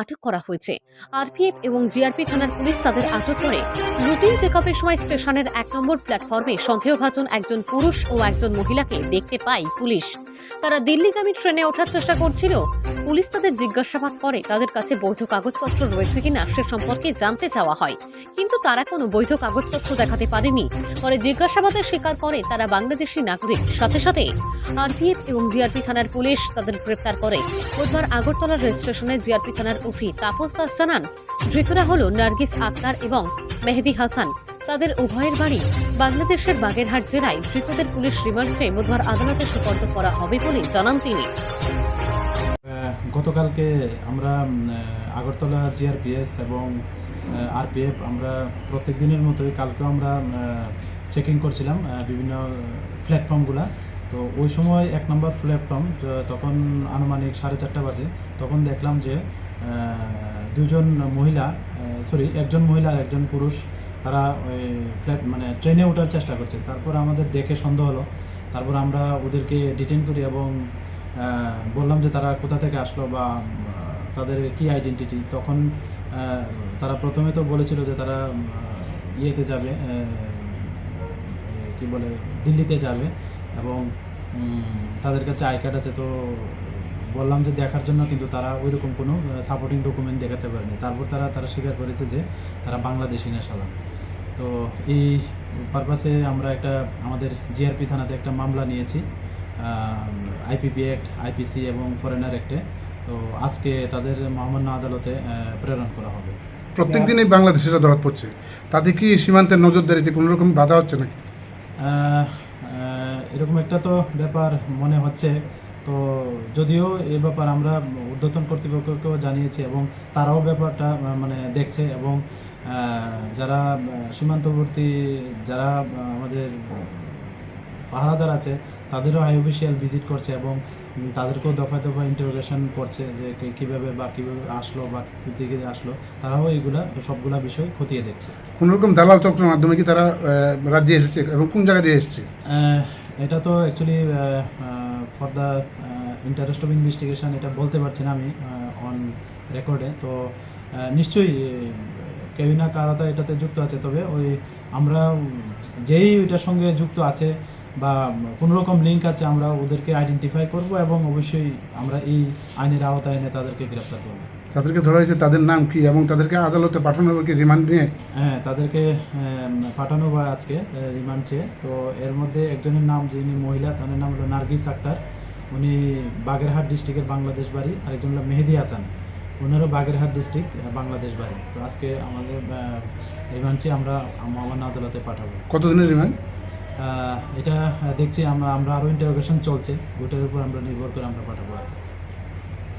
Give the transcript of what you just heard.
আটক করা হয়েছে। আরপিএফ এবং জিআরপি থানার পুলিশ তাদের আটক করে। রুটিন চেকআপের সময় স্টেশনের এক নম্বর প্ল্যাটফর্মে সন্দেহভাজন একজন পুরুষ ও একজন মহিলাকে দেখতে পায় পুলিশ। তারা দিল্লিগামী ট্রেনে ওঠার চেষ্টা করছিল। পুলিশ তাদের জিজ্ঞাসাবাদ করে, তাদের কাছে বৈধ কাগজপত্র রয়েছে কিনা সে সম্পর্কে জানতে চাওয়া হয়। কিন্তু তারা কোনো বৈধ কাগজপত্র দেখাতে পারেনি। পরে জিজ্ঞাসাবাদের স্বীকার করে তারা বাংলাদেশি নাগরিক। সাথে সাথে আরপিএফ এবং জিআরপি থানার পুলিশ তাদের গ্রেপ্তার করে। বুধবার আগরতলা রেল স্টেশনে জিআরপি থানার ওসি তাপস দাস জানান, ধৃতরা হল নার্গিস আক্তার এবং মেহেদি হাসান। তাদের উভয়ের বাড়ি বাংলাদেশের বাগেরহাট জেলায় ধৃতদের পুলিশ রিমান্ড বুধবার আদালতে সুপর্দ করা হবে বলে জানান তিনি। গতকালকে আমরা আগরতলা জিআরপিএস এবং আরপিএফ আমরা প্রত্যেক দিনের মতোই কালকেও আমরা চেকিং করছিলাম বিভিন্ন প্ল্যাটফর্মগুলা তো ওই সময় এক নম্বর প্ল্যাটফর্ম তখন আনুমানিক সাড়ে চারটা বাজে, তখন দেখলাম যে দুজন মহিলা সরি একজন মহিলা আর একজন পুরুষ, তারা ওই ফ্ল্যাট মানে ট্রেনে ওঠার চেষ্টা করছে। তারপর আমাদের দেখে সন্দেহ হলো। তারপর আমরা ওদেরকে ডিটেন করি এবং বললাম যে তারা কোথা থেকে আসলো বা তাদের কি আইডেন্টিটি তখন তারা প্রথমে তো বলেছিল যে তারা ইয়েতে যাবে কি বলে, দিল্লিতে যাবে এবং তাদের কাছে আই কার্ড আছে। তো বললাম যে দেখার জন্য, কিন্তু তারা ওইরকম কোনো সাপোর্টিং ডকুমেন্ট দেখাতে পারেনি। তারপর তারা তারা স্বীকার করেছে যে তারা বাংলাদেশি নেশালাম তো এই পারপাসে আমরা একটা, আমাদের জিআরপি থানাতে একটা মামলা নিয়েছি। আইপিপি অ্যাক্ট আইপিসি এবং ফরেনার অ্যাক্টে তো আজকে তাদের মহামান্য আদালতে প্রেরণ করা হবে। প্রত্যেক দিনই বাংলাদেশিরা ধরা পড়ছে। তাতে কি সীমান্তের নজরদারিতে কোনো রকম বাধা হচ্ছে নাকি? এরকম একটা তো ব্যাপার মনে হচ্ছে। তো যদিও এ ব্যাপার আমরা ঊর্ধ্বতন কর্তৃপক্ষকেও জানিয়েছি এবং তারাও ব্যাপারটা মানে দেখছে এবং যারা সীমান্তবর্তী যারা আমাদের পাহারাদার আছে তাদেরও হাই অফিসিয়াল ভিজিট করছে এবং তাদেরকেও দফায় দফায় ইন্টারোগেশন করছে যে কীভাবে বা কীভাবে আসলো বা দিকে আসলো। তারাও এইগুলা সবগুলা বিষয় খতিয়ে দেখছে। কোনো রকম দালাল চক্রের মাধ্যমে কি তারা রাজ্যে এসেছে এবং কোন জায়গা দিয়ে এসেছে? এটা তো actually for the interest of investigation এটা বলতে পারছি না আমি অন রেকর্ডে তো নিশ্চয়ই কেউ না কারাতা এটাতে যুক্ত আছে। তবে ওই আমরা যেই ওইটার সঙ্গে যুক্ত আছে বা কোনো রকম লিঙ্ক আছে আমরা ওদেরকে আইডেন্টিফাই করব এবং অবশ্যই আমরা এই আইনের আওতায় এনে তাদেরকে গ্রেপ্তার করব। তাদেরকে ধরা হয়েছে তাদের নাম কি এবং তাদেরকে আদালতে পাঠানো হবে কি রিমান্ড নিয়ে? হ্যাঁ তাদেরকে পাঠানো হয় আজকে রিমান্ড চেয়ে। তো এর মধ্যে একজনের নাম যিনি মহিলা তার নাম হলো নার্গিস আক্তার। উনি বাগেরহাট ডিস্ট্রিক্টের বাংলাদেশ বাড়ি আরেকজন হলো মেহেদি হাসান। ওনারও বাগেরহাট ডিস্ট্রিক্ট বাংলাদেশ বাড়ি। তো আজকে আমাদের রিমান্ড চেয়ে আমরা মহামান্য আদালতে পাঠাবো। কতদিনের রিমান্ড এটা দেখছি আমরা আমরা আরও ইন্টারোগেশন চলছে ওটার উপর আমরা নির্ভর করে আমরা পাঠাবো আর।